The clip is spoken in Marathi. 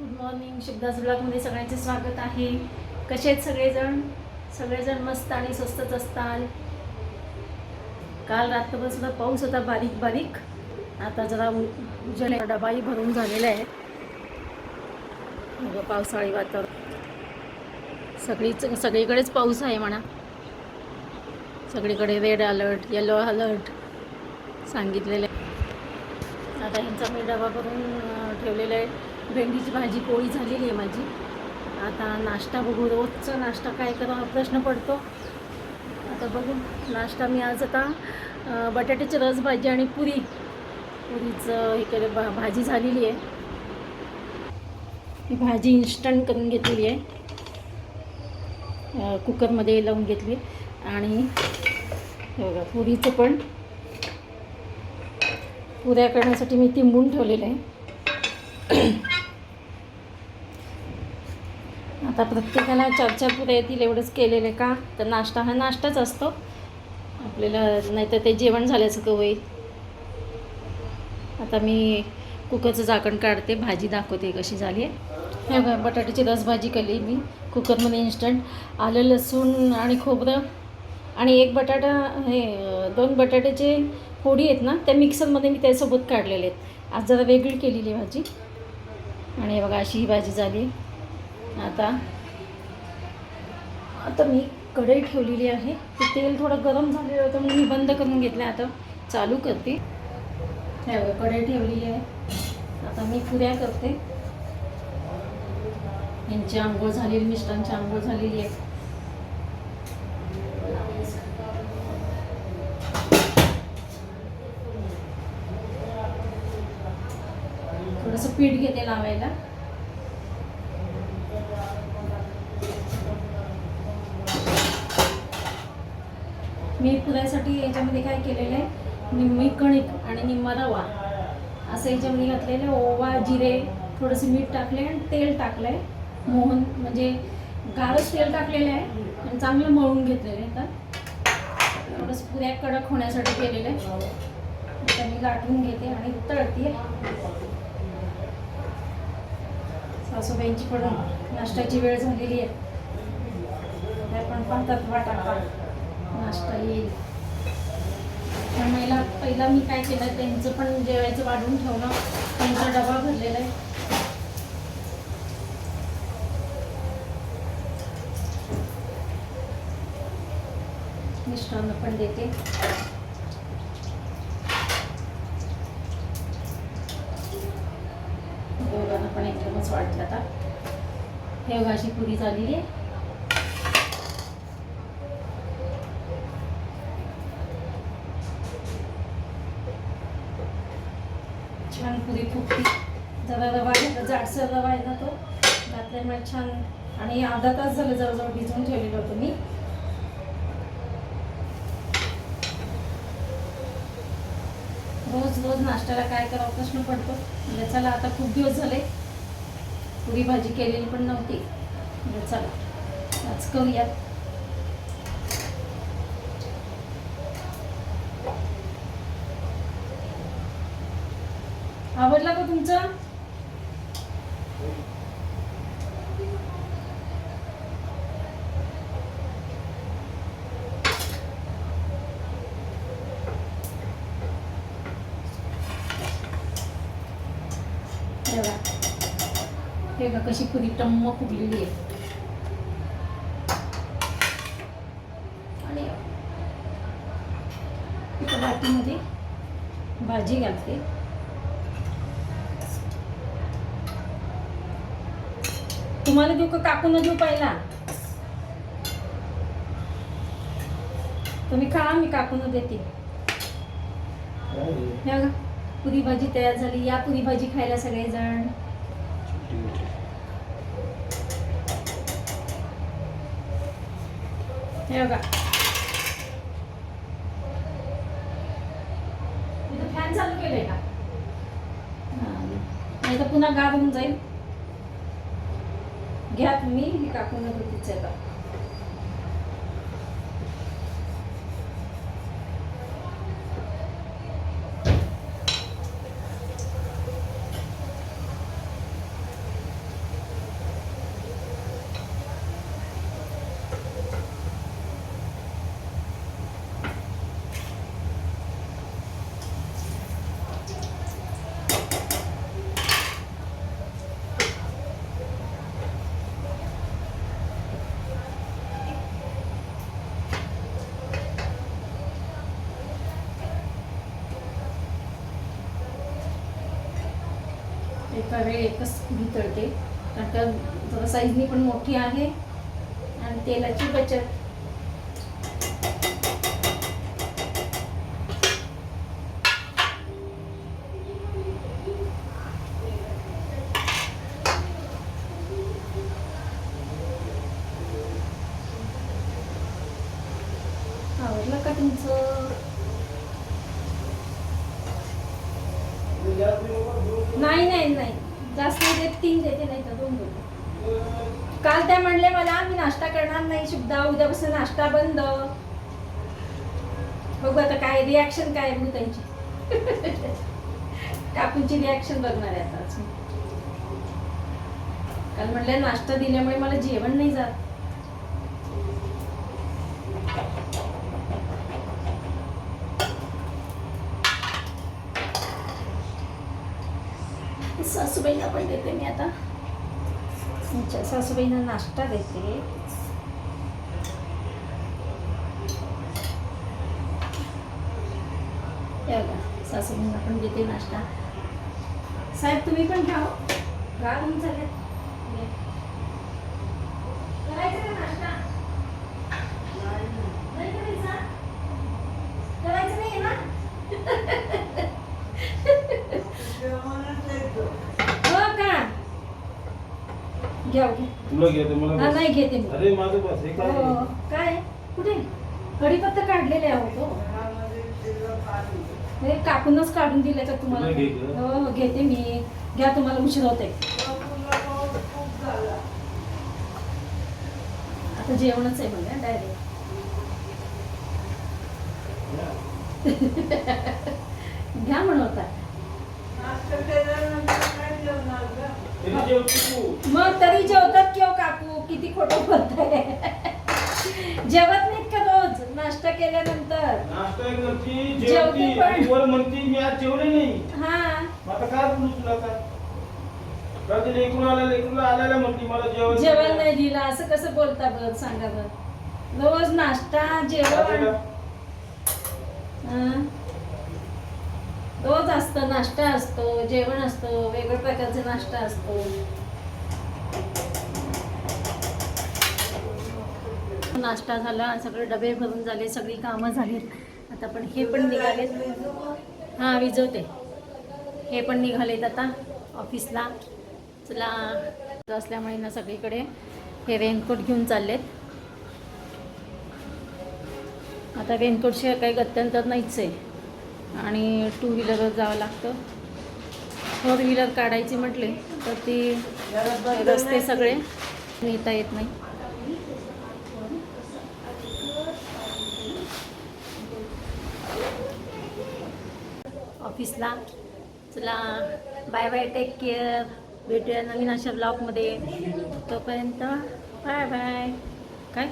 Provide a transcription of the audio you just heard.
गुड मॉर्निंग शुभदास ब्लॉगमध्ये सगळ्यांचे स्वागत आहे. कसे आहेत सगळेजण? सगळेजण मस्त आणि स्वस्तच असताल. काल रात्रभर सुद्धा पाऊस होता बारीक बारीक. आता जरा उ- डबाही भरून झालेला आहे. पावसाळी वातावरण. सगळीच सगळीकडेच पाऊस आहे म्हणा. सगळीकडे रेड अलर्ट येलो अलर्ट सांगितलेलं आहे. आता ह्यांचा मी डबा करून ठेवलेला आहे. भेंडीची भाजी पोळी झालेली आहे माझी. आता नाश्ता बघू रोजचा नाश्ता काय करावा हा प्रश्न पडतो. आता बघू नाश्ता मी आज आता बटाट्याची रस भाजी आणि पुरी. पुरीचं हे केलं भा भाजी झालेली आहे. ही भाजी इन्स्टंट करून घेतलेली आहे. कुकरमध्ये लावून घेतली आणि बघा पुरीचं पण. पुऱ्या करण्यासाठी मी तिंबून ठेवलेलं आहे. आता प्रत्येकाला चार चार पुऱ्या येतील एवढंच केलेलं आहे का? तर नाश्ता हा नाश्ताच असतो. आपल्याला नाही तर ते जेवण झाल्यासारखं होईल. आता मी कुकरचं झाकण काढते भाजी दाखवते कशी झाली आहे. हे बघा बटाट्याची रसभाजी केली मी कुकरमध्ये इन्स्टंट आलं लसूण आणि खोबरं आणि एक बटाटा हे दोन बटाट्याचे फोडी आहेत ना त्या मिक्सरमध्ये मी त्यासोबत काढलेले आहेत. आज जरा वेगळी केलेली आहे भाजी. आणि बघा अशी ही भाजी झाली आता. आता मी कढई ठेवलेली आहे. ते तेल थोडं गरम झालेलं होतं म्हणून मी बंद करून घेतलं. आता चालू करते. कढई ठेवलेली आहे. आता मी पुऱ्या करते. यांची आंघोळ झालेली मिस्टरांची आंघोळ झालेली आहे. थोडंसं पीठ घेते लावायला. मी पुऱ्यासाठी याच्यामध्ये काय केलेलं आहे? निम्मी कणिक आणि निम्मा रवा. असं याच्यामध्ये घातलेलं आहे. ओवा जिरे थोडंसं मीठ टाकले आणि तेल टाकलं आहे मोहन म्हणजे गारच तेल टाकलेलं आहे आणि चांगलं मळून घेतलेलं आहे तर थोडंसं पुऱ्या कडक होण्यासाठी केलेलं आहे. आता मी गाठून घेते आणि तळते. सासूबाईंची पण नाश्त्याची वेळ झालेली आहे. त्या पण पाहतात वाटा नाश्ता येईल. पण महिला पहिला मी काय केलं त्यांचं पण जेवायचं वाढून ठेवलं. त्यांचा डबा भरलेला आहे. मिस्टरांना पण देते. दोघांना पण एकदमच वाटलं आता. हे अशी पुरी झालेली आहे छान पुरी फुगती जरा रवा घेतला जाडसर रवा आहे ना तो घातल्यामुळे छान आणि अर्धा तास झालं जवळजवळ भिजवून ठेवलेलं होतं मी. रोज रोज नाश्त्याला काय करावं प्रश्न पडतो. म्हणजे चला आता खूप दिवस झाले. पुरी भाजी केलेली पण नव्हती. म्हणजे चला आज करूयात. आवडला का तुमचं हे बघा. हे बघा कशी पुरी टम्म फुगलेली आहे? आणि एका वाटीमध्ये भाजी घालते. तुम्हाला देऊ का काकून देऊ पहिला? तुम्ही खा मी काकून देते. पुरी भाजी तयार झाली. या पुरी भाजी खायला सगळेजण. हे बघा. इथं फॅन चालू केले का? नाही तर पुन्हा गार होऊन जाईल. घ्या तुम्ही काकून होतीच आता एका वेळ एकच पुरी तळते. कारण का जरा साईजनी पण मोठी आहे आणि तेलाची बचत. आवडलं का तुमचं? नाही नाही नाही. जास्त देत तीन देते नाही तर दोन देते. काल त्या म्हणले मला मी नाश्ता करणार नाही शुद्धा उद्यापासून नाश्ता बंद. बघू आता काय रिॲक्शन काय बघू त्यांची. काकूंची रिॲक्शन बघणार आहे आता काल म्हणले नाश्ता दिल्यामुळे मला जेवण नाही जात. सासूबाईंना पण देते मी आता. अच्छा सासूबाईंना नाश्ता देते. सासूबाईंना पण देते नाश्ता. साहेब तुम्ही पण घ्या हो. चालेल घेऊन चालले करायचा का नाश्ता नाही करायचा करायचं नाही ना हो का घ्या घ्या. तुला घेते मला हा, बस. नाही घेते मी. अरे माझं बस हे काय? हो काय? कुठे? कढीपत्ता काढलेले आहोत हो. हे काकूनच काढून दिले का तुम्हाला. हो हो, घेते मी. घ्या तुम्हाला उशीर होते आता जेवणच आहे म्हणजे डायरेक्ट. घ्या म्हणता तरी जेवते तू मग तरी जेवतात किंवा काकू किती खोटं बोलताय. जेवत नाहीत का रोज? नाश्ता केल्यानंतर. नाश्ता करती जेवते. जेवती पण. आणि वर म्हणती मी आज जेवले नाही. हा. मग आता काय बोलू तुला काय का ते लेकरून आला लेकरूला आल्याला म्हणती मला जेवण जेवण नाही दिलं. असं कसं बोलता बरं सांगा बरं. रोज नाश्ता जेवण. हं? रोज असतं नाश्ता असतो जेवण असतो वेगवेगळ्या प्रकारचा नाश्ता असतो. नाश्ता झाला सगळे डबे भरून झाले सगळी कामं झालीत. आता पण हे पण निघालेत. हां विजवते. हे पण निघालेत आता ऑफिसला. चला असल्यामुळे ना सगळीकडे हे रेनकोट घेऊन चाललेत. आता रेनकोटशिवाय काही गत्यंतर नाहीच आहे आणि टू व्हीलरवर जावं लागतं. फोर व्हीलर काढायची म्हटले तर ती रस्ते सगळे नेता येत नाही. ऑफिसला चला बाय बाय टेक केअर भेटूया नवीन अशा ब्लॉगमध्ये तोपर्यंत बाय बाय काय?